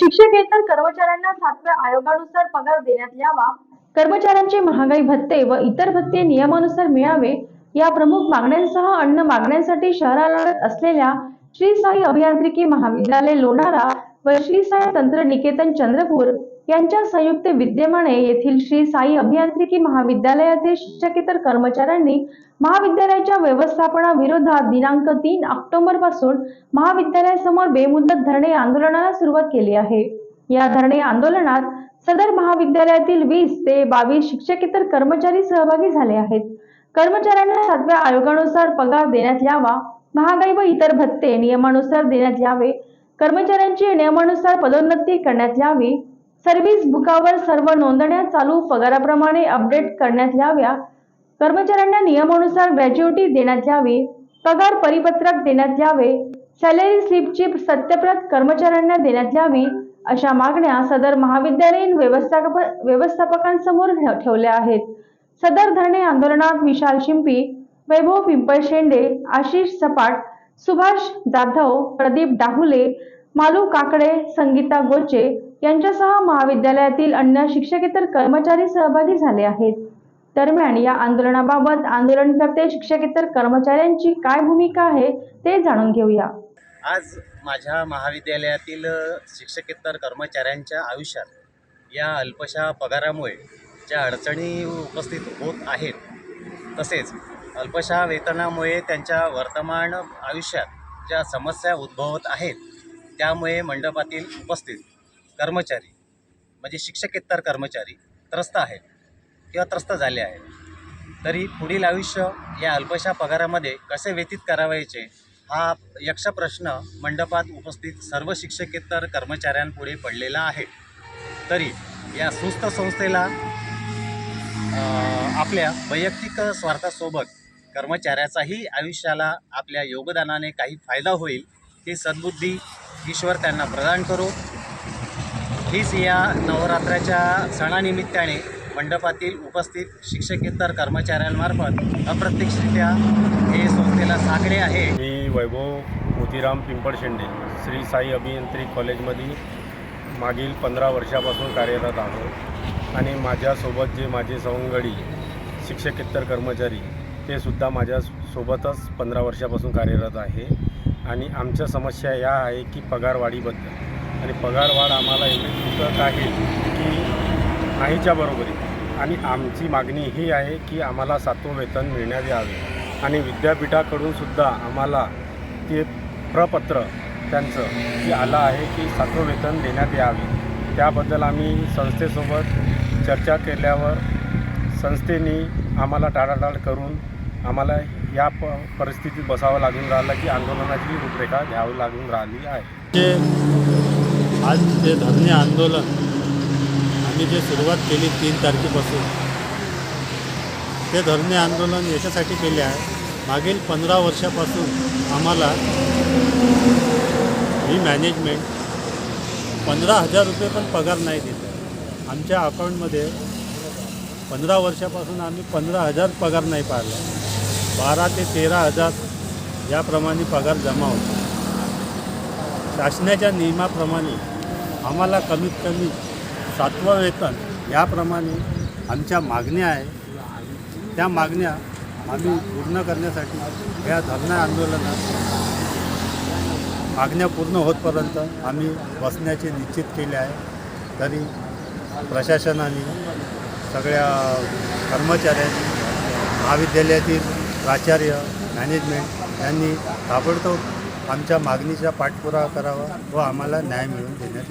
शिक्षकेतर कर्मचाऱ्यांना सातव्या आयोगानुसार पगार देण्यात यावा. कर्मचाऱ्यांचे महागाई भत्ते व इतर भत्ते नियमानुसार मिळावे या प्रमुख मागण्यांसह अन्न मागण्यांसाठी शहराला असलेल्या श्री साई अभियांत्रिकी महाविद्यालय लोणारा व श्री साई तंत्रनिकेतन चंद्रपूर यांच्या संयुक्त विद्यमाने येथील श्री साई अभियांत्रिकी महाविद्यालयाचे शिक्षकेतर कर्मचाऱ्यांनी महाविद्यालयाच्या व्यवस्थापनाविरोधात दिनांक तीन ऑक्टोबरपासून महाविद्यालयासमोर बेमुदत धरणे आंदोलनाला सुरुवात केली आहे. या धरणे आंदोलनात सदर महाविद्यालयातील वीस ते बावीस शिक्षकेतर कर्मचारी सहभागी झाले आहेत. कर्मचाऱ्यांना सातव्या आयोगानुसार पगार देण्यात यावा महागाई व इतर भत्ते नियमानुसार देण्यात यावे कर्मचाऱ्यांची नियमानुसार पदोन्नती करण्यात यावी. सर्व्हिस बुकावर सर्व नोंदण्या चालू पगाराप्रमाणे अपडेट करण्यात याव्या. कर्मचाऱ्यांना नियमानुसार ग्रॅज्युटी देण्यात यावी. पगार परिपत्रक देण्यात यावे. सॅलरी स्लिपची सत्यप्रत कर्मचाऱ्यांना देण्यात यावी. अशा मागण्या सदर महाविद्यालयीन व्यवस्थापक व्यवस्थापकांसमोर ठेवल्या आहेत. सदर धरणे आंदोलनात विशाल शिंपी वैभव पिंपळ शेंडे आशिष सपाट सुभाष जाधव प्रदीप डाहुले मालू काकडे संगीता गोचे यांच्यासह महाविद्यालयातील अन्य शिक्षकेतर कर्मचारी सहभागी झाले आहेत. दरम्यान या आंदोलनाबाबत आंदोलनकर्ते शिक्षकेतर कर्मचाऱ्यांची काय भूमिका आहे ते जाणून घेऊया. आज माझ्या महाविद्यालयातील शिक्षकेतर कर्मचाऱ्यांच्या आयुष्यात या अल्पशा पगारामुळे ज्या अडचणी उपस्थित होत आहेत तसेच अल्पशा वेतनामुळे त्यांच्या वर्तमान आयुष्यात ज्या समस्या उद्भवत आहेत त्यामुळे मंडपातील उपस्थित कर्मचारी म्हणजे शिक्षकेतर कर्मचारी त्रस्त आहेत किंवा त्रस्त झाले आहेत. तरी पुढील आयुष्य या अल्पशा पगारामध्ये कसे व्यतीत करावायचे हा यक्ष प्रश्न मंडपात उपस्थित सर्व शिक्षकेतर कर्मचाऱ्यांपुढे पडलेला आहे. तरी या सुस्त संस्थेला आपल्या वैयक्तिक स्वार्थासोबत कर्मचाऱ्याचाही आयुष्याला आपल्या योगदानाने काही फायदा होईल ही सद्बुद्धी ईश्वर त्यांना प्रदान करो. हीच या नवरात्राच्या सणानिमित्ताने मंडपातील उपस्थित शिक्षकेतर कर्मचाऱ्यांमार्फत अप्रत्यक्षरित्या हे संस्थेला साकडे आहे. मी वैभव मोतीराम पिंपळ शेंडे श्री साई अभियांत्रिक कॉलेजमध्ये मागील पंधरा वर्षापासून कार्यरत आहो आणि माझ्यासोबत जे माझे सवंगडी शिक्षकेतर कर्मचारी ते सुद्धा माझ्यासोबतच पंधरा वर्षापासून कार्यरत आहे. आणि आमच्या समस्या या आहे की पगारवाढीबद्दल. आणि पगारवाढ आम्हाला एवढी तुटक आहे की नाहीच्या बरोबरी. आणि आमची मागणी ही आहे की आम्हाला सातवं वेतन मिळण्यात यावे. आणि विद्यापीठाकडून सुद्धा आम्हाला ते प्रपत्र त्यांचं की आलं आहे की सातवं वेतन देण्यात यावे. त्याबद्दल आम्ही संस्थेसोबत चर्चा केल्यावर संस्थेने आम्हाला टाळाटाळ करून आम्हाला या प परिस्थितीत बसावं लागून राहिलं की आंदोलनाची रूपरेखा घ्यावी लागून राहिली आहे. जे आज जे धरणे आंदोलन आम्ही जे सुरुवात केली तीन तारखेपासून ते धरणे आंदोलन याच्यासाठी केले आहे. मागील पंधरा वर्षापासून आम्हाला ही मॅनेजमेंट पंधरा हजार रुपये पण पगार नाही देत आमच्या अकाउंटमध्ये पंधरा वर्षापासून आम्ही पंधरा हजार पगार नाही पाहिला. बारा ते तेरा हजार याप्रमाणे पगार जमा होतो. शासनाच्या नियमाप्रमाणे आम्हाला कमीत कमी सातवं वेतन याप्रमाणे आमच्या मागण्या आहे. त्या मागण्या आम्ही पूर्ण करण्यासाठी या धरणा आंदोलनात मागण्या पूर्ण होतपर्यंत आम्ही बसण्याचे निश्चित केले आहे. तरी प्रशासनाने सगळ्या कर्मचाऱ्यांनी महाविद्यालयातील प्राचार्य मॅनेजमेंट यांनी ताबडतोब आमच्या मागणीचा पाठपुरावा करावा व आम्हाला न्याय मिळवून देण्यात